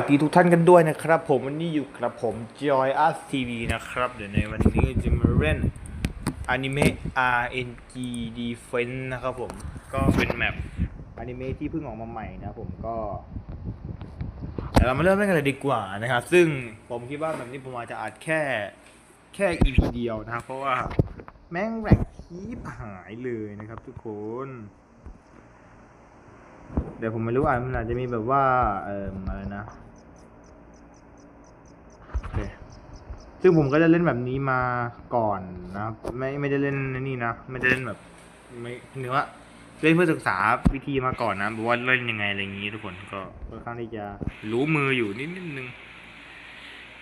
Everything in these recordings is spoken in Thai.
วัสดีทุกท่านกันด้วยนะครับผมวันนี้อยู่กับผม Joy Us TV นะครับเดี๋ยวในวันนี้จะมาเล่นอนิเมะ RNG Defense นะครับผมก็เป็นแมปอนิเมะที่เพิ่งออกมาใหม่นะผมก็เดี๋ยวเรามาเริ่มเล่นกันเลยดีกว่านะครับซึ่งผมคิดว่าแบบนี้ผมอาจจะอัดแค่แค่ EP เดียวนะครับเพราะว่าแม่งแหลกคีบหายเลยนะครับทุกคนเดี๋ยวผมไม่รู้อะมันอาจจะมีแบบว่าเอ่ออะไรนะโอเค ซึ่งผมก็จะเล่นแบบนี้มาก่อนนะครับไม่ไม่ได้เล่นนี่นะไม่ได้เล่นแบบไม่เนื้อว่าเล่นเพื่อศึกษาวิธีมาก่อนนะบอกว่าเล่นยังไงอะไรอย่างนี้ทุกคนก็ค่อนข้างที่จะรู้มืออยู่นิดนิดนึง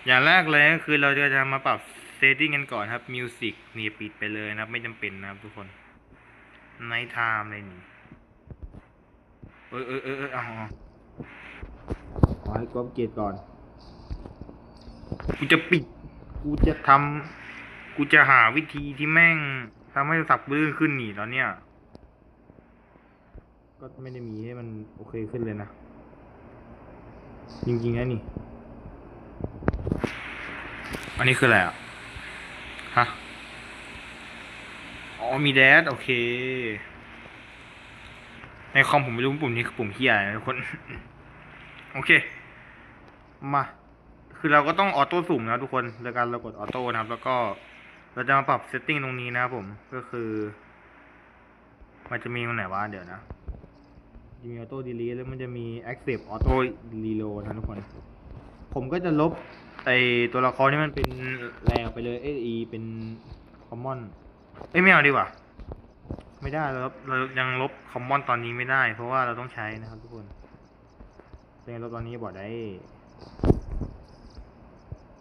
อย่างแรกเลยก็คือเราจะมาปรับเซตติ้งกันก่อนครับมิวสิกนี่ปิดไปเลยนะครับ ไม่จำเป็นนะครับทุกคนไนไทม์เลยนี่เออเออเออเออเอาเอาขอให้กอบเกียรติก่อนกูจะปิด กูจะทำกูจะหาวิธีที่แม่งทำให้สับลื่นขึ้นหนีแล้วเนี่ยก็ไม่ได้มีให้มันโอเคขึ้นเลยนะ จริงๆนะนี่ อันนี้คืออะไรอะ ฮะ อ๋อมีแดดโอเค ในคอมผมไม่รู้ปุ่มนี้คือปุ่มเฮียนะทุกคน โอเค มา คือเราก็ต้องออโต้สุ่มนะทุกคนโดยการเรากดออโต้นะครับ แล้วก็เราจะมาปรับเซตติ้งตรงนี้นะครับผมก็คือ มันจะมีตรงไหนวะเดี๋ยวนะจะมีออโต้ดีลีแล้วมันจะมี active auto reload นะทุกคน ผมก็จะลบไอตัวละครที่มันเป็นแรงไปเลยเอไอเป็น common เอ้ยไม่เอาดีกว่า ไม่ได้เราเรายังลบคอมมอนตอนนี้ไม่ได้ เพราะว่าเราต้องใช้นะครับทุกคนเป็นลบตอนนี้บอกได้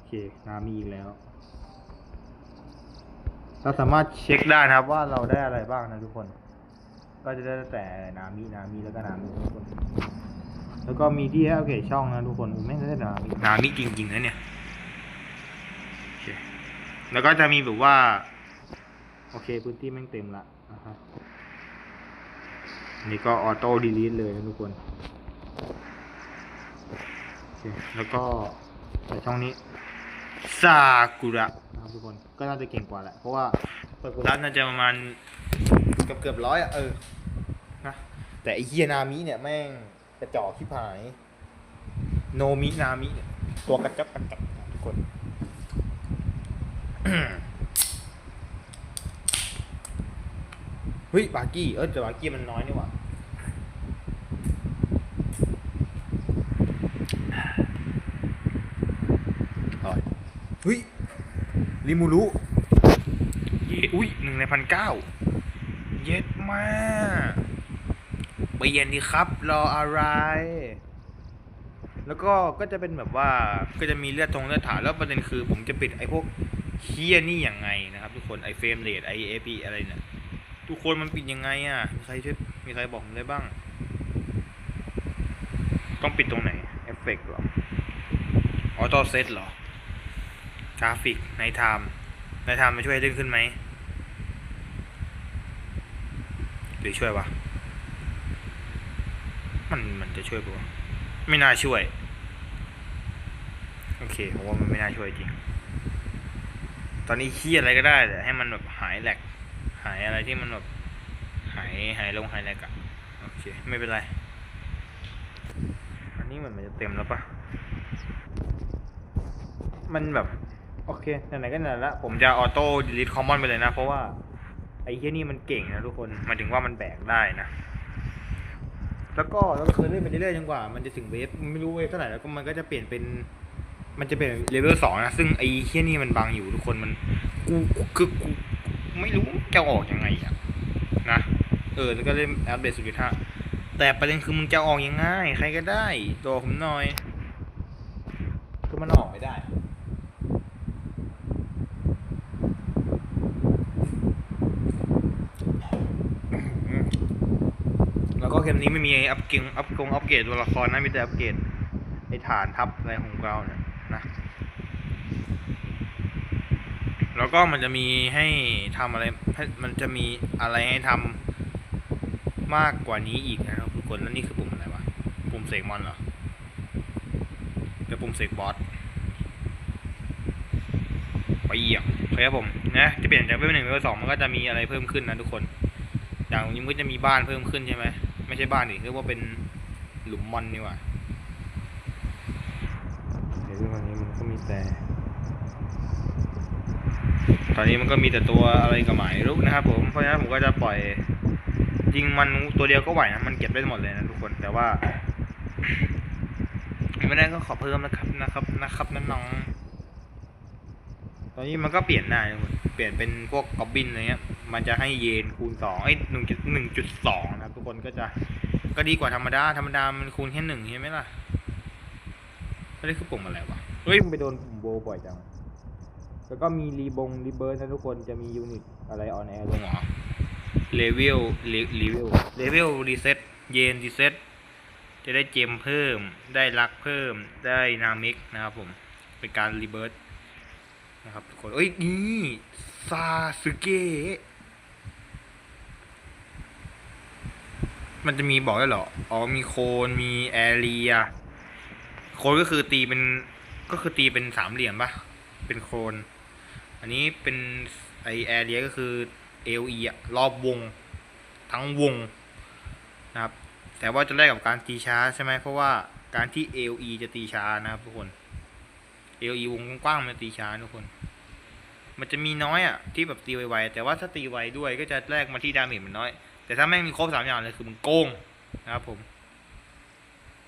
เคนามีอีกแล้ว เราสามารถเช็คได้นะครับว่าเราได้อะไรบ้างนะทุกคน ก็จะได้แต่นามินามิแล้วก็นามิทุกคน แล้วก็มีที่ให้อัปเกรดช่องนะทุกคนไม่ได้นามินามิจริงๆนะเนี่ยโอเคแล้วก็จะมีแบบว่า โอเคพื้นที่แม่งเต็มละนะครับอันนี่ก็ออโต้ดีลีทเลยนะทุกคนโอเคแล้วก็ใส่ช่องนี้ ซากุระนะครับทุกคนก็น่าจะเก่งกว่าแหละเพราะว่าซากุระน่าจะประมาณเกือบเกือบร้อยอะเออนะแต่ไอเฮียนามิเนี่ยแม่งกระจอกที่ผาย โนมินามิเนี่ยตัวกระจับกระจับนะทุกคนเฮ้ยบาร์กี้เออแต่บาร์กี้มันน้อยนี่หว่าอร่อย เฮ้ยริมูรุเยอุ้ยหนึ่งในพันเก้าเย็ดมากไปเย็นดีครับรออะไร แล้วก็ก็จะเป็นแบบว่าก็จะมีเลือดทงเลือดถ่านแล้วประเด็นคือ ผมจะปิดไอ้พวกเคียนี่ยังไงนะครับ ทุกคนไอ้เฟรมเรทไอ้เอพีอะไรเนี่ยทุกคนมันปิดยังไงอะมีใครช่วยมีใครบอกผมได้บ้าง ต้องปิดตรงไหนเอฟเฟกต์เหรอออโต้เซตเหรอ กราฟิกในไทม์ในไทม์มันช่วยให้เล่นขึ้นไหมหรือช่วยวะมันมันจะช่วยปะวะไม่น่าช่วย โอเคผมว่ามันไม่น่าช่วยจริง ตอนนี้เคียอะไรก็ได้แต่ให้มันแบบหายแหลก หายอะไรที่มันแบบหายหายลงหายแหลกอะโอเคไม่เป็นไร อันนี้เหมือนมันจะเต็มแล้วปะมันแบบ โอเคไหนๆก็ไหนละผมจะออโต้ดีลิทคอมมอนไปเลยนะ เพราะว่า ไอ้เฮียนี่มันเก่งนะทุกคนหมายถึงว่ามันแบกได้นะ แล้วก็เราก็เคยเล่นไปเรื่อยๆจนกว่า มันจะถึงเวฟไม่รู้เวฟเท่าไหร่แล้วก็มันก็จะเปลี่ยนเป็น มันจะเป็นเลเวลสองนะ ซึ่งไอ้เฮียนี่มันบังอยู่ทุกคนมันกูคือกูไม่รู้จะออกยังไงอะนะเออแล้วก็เล่นอัปเดตสุดท้าแต่ประเด็นคือมึงจะออกยังไงใครก็ได้ ตัวผมหน่อยคือมันออกไม่ได้ แล้ วก็เกมนี้ไม่มีอัพเกงอัพกงอัพเกรดตัวละครนะมีแต่อัพเกรดไอ้ฐานทัพอะไรของเราเนี่ยนะแล้วก็มันจะมีให้ทำอะไรให้มันจะมีอะไรให้ทำมากกว่านี้อีกนะครับทุกคนแล้วนี่คือปุ่มอะไรวะปุ่มเสกมอนเหรอปุ่มเสกบอสไปเอี่ยงเคครับผมนะจะเปลี่ยนจากเวลหนึ่งเวลสองมันก็จะมีอะไรเพิ่มขึ้นนะทุกคน อย่างตรงนี้มันก็จะมีบ้านเพิ่มขึ้นใช่ไหม ไม่ใช่บ้านดิเรียกว่าเป็นหลุมมอนนี่หว่าเดี๋ยววันนี้มันก็มีแต่ ตอนนี้มันก็มีแต่ตัวอะไรกับหมายรุกนะครับ ผม เพราะฉะนั้นผมก็จะปล่อยจริงมันตัวเดียวก็ไหวนะ มันเก็บได้หมดเลยนะทุกคน แต่ว่า ไม่ได้ก็ขอเพิ่มนะครับนะครับนะครับน้องๆตอนนี้มันก็เปลี่ยนได้นะทุกคน เปลี่ยนเป็นพวกกอบบินอะไรเงี้ย มันจะให้เยนคูณสองไอ้หนึ่งจุดหนึ่งจุดสองนะ ครับทุกคนก็จะก็ดีกว่าธรรมดา ธรรมดามันคูณแค่หนึ่งใช่ไหมล่ะไม่ได้คือปุ่มอะไรวะเฮ้ยมึงไปโดนปุ่มโบบ่อยจัง แล้วก็มีรีบงรีเบิร์นะทุกคนจะมียูนิตอะไรออนแอร์ลงเหรอเลเวลเลเวลเลเวลรีเซ็ตเยนรีเซ็ตจะได้เจมเพิ่ม ได้ลักเพิ่ม ได้นามิกนะครับผม เป็นการรีเบิร์นะครับทุกคนเอ้ยนี่ซาสึเกะ มันจะมีบอกได้เหรอ อ๋อ มีโคนมีแอเรีย โคนก็คือตีเป็น ก็คือตีเป็นสามเหลี่ยมปะเป็นโคน อันนี้เป็นไอแอเรียก็คือ LE อะรอบวง ทั้งวงนะครับ แต่ว่าจะแลกกับการตีช้าใช่ไหมเพราะว่าการที่ LE จะตีช้านะครับทุกคน LE วงกว้างๆมันตีช้าทุกคน มันจะมีน้อยอะที่แบบตีไวๆแต่ว่าถ้าตีไวด้วยก็จะแลกมาที่ดาเมจมันน้อย แต่ถ้าแม่งมีครบสามอย่างเลยคือมึงโกงนะครับผม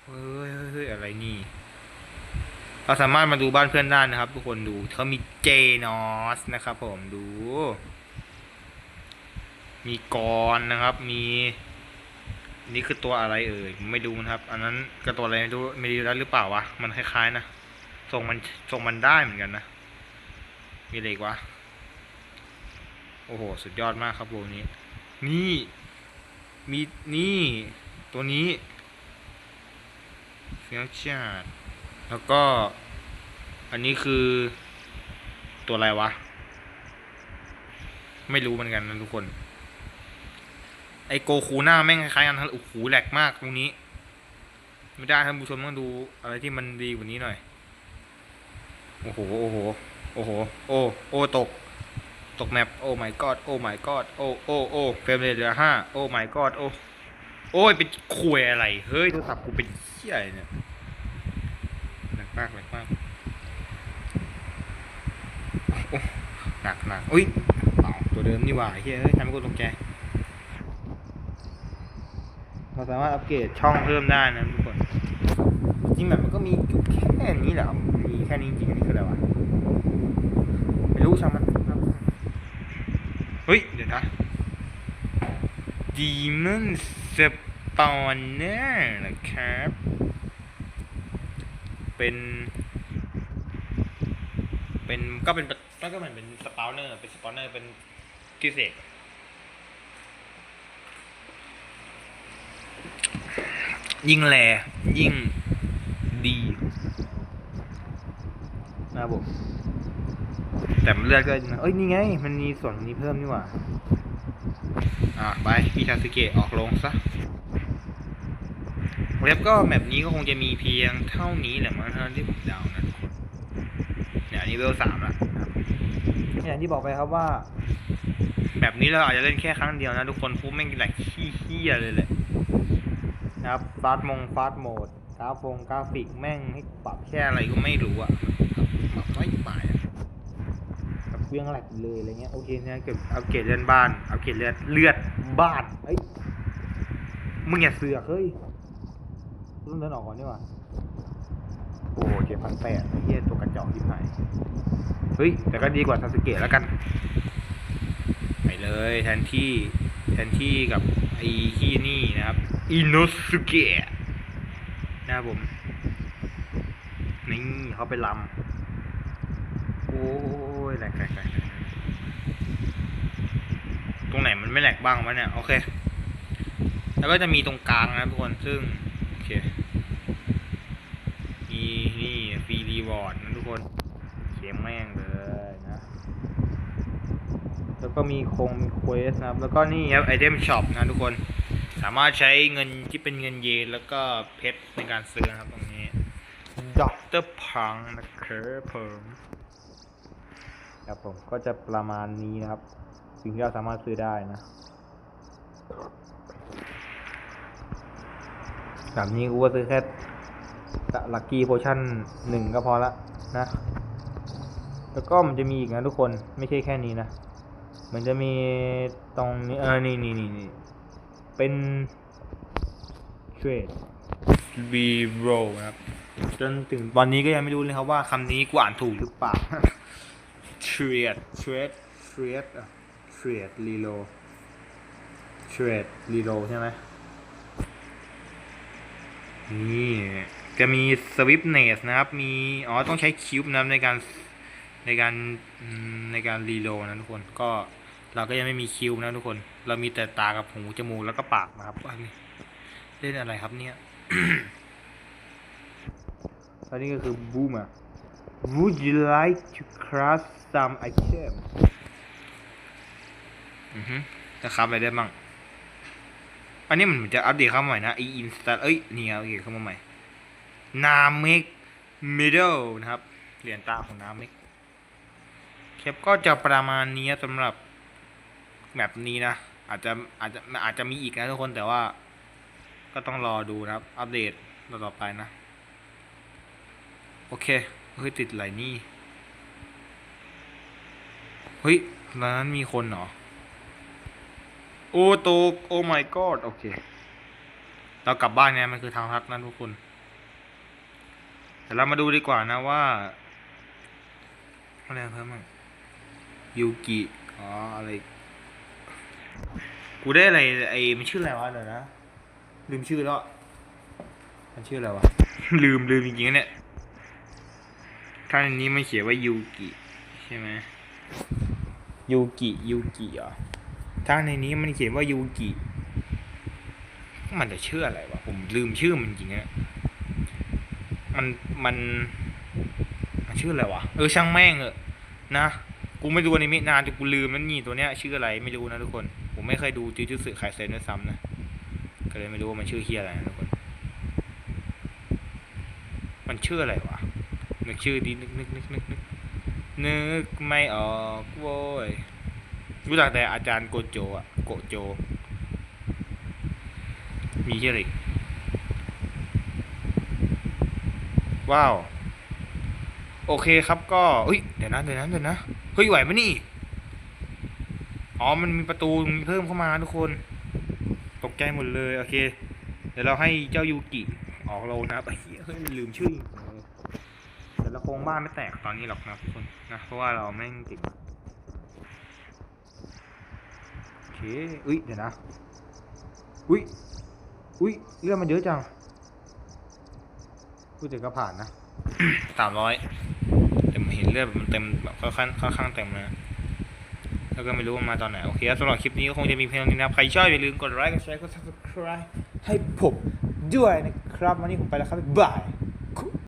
เฮ้ยอะไรนี่ เราสามารถมาดูบ้านเพื่อนได้นะครับ ทุกคนดูเขามีเจนอสนะครับ ผมดู มีกรนะครับ มีนี่คือตัวอะไรเอ่ยไม่ดูนะครับ อันนั้นก็ตัวอะไรไม่รู้ไม่รู้แล้หรือเปล่าวะมันคล้ายๆนะส่งมันส่งมันได้เหมือนกันนะ มีอะไรอีกวะโอ้โห สุดยอดมากครับโบนี้ นี่ มีนี่ตัวนี้เฟี้ยวจัดแล้วก็ อันนี้คือตัวอะไรวะ ไม่รู้เหมือนกันนะทุกคน ไอโกคูหน้าแม่งคล้ายๆกันทั้งโอ้โหแหลกมากตรงนี้ ไม่ได้ท่านผู้ชมต้องดูอะไรที่มันดีกว่านี้หน่อย โอ้โห โอ้โห โอ้โห โอ้ โอ้ตก ตกแมปโอ้ my god โอ้ my god โอ้โอ้โอ้เฟรมเรทเหลือห้าโอ้ my god โอ้โอ้ยเป็นคุยอะไร เฮ้ยโทรศัพท์กูเป็นเหี้ยอะไรเนี่ยหนักมากหนักมากโอ้หนักหนักอุ้ยตัวเดิมนี่หว่าเฮ้ยเฮ้ยทำให้กูตกใจเราสามารถอัปเกรดช่องเพิ่มได้นะทุกคนจริงแบบมันก็มีอยู่แค่นี้แหละมีแค่นี้จริงนนี้คืออะไรวะไม่รู้ช่างมัน ฮ้ย เดี๋ยวนะ Demon Spawner นะครับ เป็น เป็นก็เป็นก็เหมือนเป็นสปาวเนอร์ เป็นสปาวเนอร์ เป็นพิเศษยิ่งแลยิ่งดีนะครับผม แต่มันเลือดก็เอ้ย นี่ไง มันมีส่วนนี้เพิ่มนี่หว่า อะไปพี่ชาสึเกะออกลงซะเว็บก็แมปนี้ก็คงจะมีเพียงเท่านี้แหละมั้งเท่านั้นที่ผมเดานะทุกคนเนี่ยอันนี้เวลสามละนะครับอย่างที่บอกไปครับว่า แบบนี้เราอาจจะเล่นแค่ครั้งเดียวนะทุกคนเพราะแม่งแหลกขี้เหี้ยเลยแหละนะครับฟาสมงฟาสโหมดกราฟงกราฟิกแม่งให้ปรับแค่อะไรก็ไม่รู้อะปรับไม่ไปอะแบบ เวียงแหลกเลยอะไรเงี้ยโอเคนะเก็บอัปเกรดเลือดบ้านเอัปเกรดเลือดเลือดบ้านเอ้ยมึงอย่าเสือกเฮ้ยต้องเดินออกก่อนดีกว่าโอ้เจ็ดพันแปดเฮียตัวกระจอกที่ไหนเฮ้ยแต่ก็ดีกว่าซาสึเกะแล้วกันไปเลยแทนที่แทนที่กับไอ้ที่นี่นะครับอินโนสุเกะนะครับผมนี่เขาไปลำโอ้ ยแหลกแหลกแหลกตรงไหนมันไม่แหลกบ้างวะเนี่ย โอเค แล้วก็จะมีตรงกลางนะครับทุกคน ซึ่ง โอเค มีนี่ฟรีรีวอร์ดนะทุกคนเขียมแม่งเลยนะ แล้วก็มีคงมีเควสนะครับ แล้วก็นี่ครับไอเทมช็อปนะทุกคน สามารถใช้เงินที่เป็นเงินเยนแล้วก็เพชรในการซื้อนะครับตรงนี้ด็อกเตอร์พังนะครับผม ครับผมก็จะประมาณนี้นะครับ สิ่งที่เราสามารถซื้อได้นะแบบนี้กูก็ซื้อแค่ลักกี้โพชั่นหนึ่งก็พอละนะ แล้วก็มันจะมีอีกนะทุกคนไม่ใช่แค่นี้นะ มันจะมีตรงนี้เออนี่นี่นี่นี่เป็นเทรดบีโรนะครับ จนถึงตอนนี้ก็ยังไม่รู้เลยครับว่าคำนี้กูอ่านถูกหรือเปล่า เทรดเทรดเทรดอะเทรดรีโลเทรดรีโลใช่ไหมนี่จะมีสวิปเนสนะครับ มีอ๋อต้องใช้คิวบ์นะในการในการในการรีโลนะทุกคนก็เราก็ยังไม่มีคิวนะทุกคน เรามีแต่ตากับหูจมูกแล้วก็ปากนะครับเล่นอะไรครับเนี่ยอันนี้ก็คือบูมอะ Would you like to craft some item อือฮึจะครับอะไรได้บ้าง อันนี้มันเหมือนจะอัปเดตเข้ามาใหม่นะไออินสตาเอ้ย นี่ครับอัปเดตเข้ามาใหม่ นาเมกมิดเดิลนะครับ เหรียญตาของนาเมกเคปก็จะประมาณนี้สำหรับแบบนี้นะ อาจจะอาจจะอาจจะมีอีกนะทุกคนแต่ว่า ก็ต้องรอดูนะครับ อัปเดตต่อไปนะ โอเค เฮ้ยติดไหลนี่ เฮ้ยร้านนั้นมีคนเหรอ โอ้โตกโอ้ my god โอเค เรากลับบ้านเนี่ยมันคือทางพักนะทุกคนแต่เรามาดูดีกว่านะว่าอะไรเพิ่มมั่งยูกิอ๋ออะไร กูได้อะไรไอ้มันชื่ออะไรวะเดี๋ยวนะ ลืมชื่อแล้ว มันชื่ออะไรวะ ลืมลืมจริงๆนเนี่ย ถ้าอันนี้มันเขียนว่ายูกิใช่ไหมยูกิยูกิเหรอถ้าในนี้มันเขียนว่ายูกิมันจะชื่ออะไรวะผมลืมชื่อมันจริงๆนะมันมัน มันชื่ออะไรวะเออช่างแม่งเออะนะกูไม่ดูอนิเมะนานจนกูลืมมันนี่ตัวเนี้ย ชื่ออะไรไม่รู้นะทุกคน ผมไม่เคยดูจูจูสึไคเซนด้วยซ้ำนะก็เลยไม่รู้ว่ามันชื่อเฮียอะไรนะทุกคน มันชื่ออะไรวะ นึกชื่อดีนึกนึกนึกนึกนึกนึกไม่ออกโว้ยรู้จักแต่อาจารย์โกโจอะโกโจ มีชื่ออะไรอีกว้าว โอเคครับก็เฮ้ยเดี๋ยวนะเดี๋ยวนะเดี๋ยวนะเฮ้ยไหวไหมนี่อ๋อมันมีประตูมีเพิ่มเข้ามาทุกคน ตกใจหมดเลย โอเค เดี๋ยวเราให้เจ้ายูกิออกโลนะครับไอ้เหี้ยเฮ้ยลืมชื่ออีกเดี๋ยวเราคง บ้านไม่แตกตอนนี้หรอกนะทุกคนนะเพราะว่าเราแม่งเก่งโอเคอุ้ยเดี๋ยวนะอุ้ยอุ้ยเรื่องมันเยอะจังพูดถึงก็ผ่านนะสามร้อยแต่ผมเห็นเลือดมันเต็มแบบค่อนข้างค่อนข้างเต็มนะแล้วก็ไม่รู้ว่ามาตอนไหน โอเคสำหรับคลิปนี้ก็คงจะมีเพียงเท่านี้นะครับ ใครชอบอย่าลืมกดไลค์กดแชร์กด subscribe ให้ผมด้วยนะครับ วันนี้ผมไปแล้วครับ บ๊ายบาย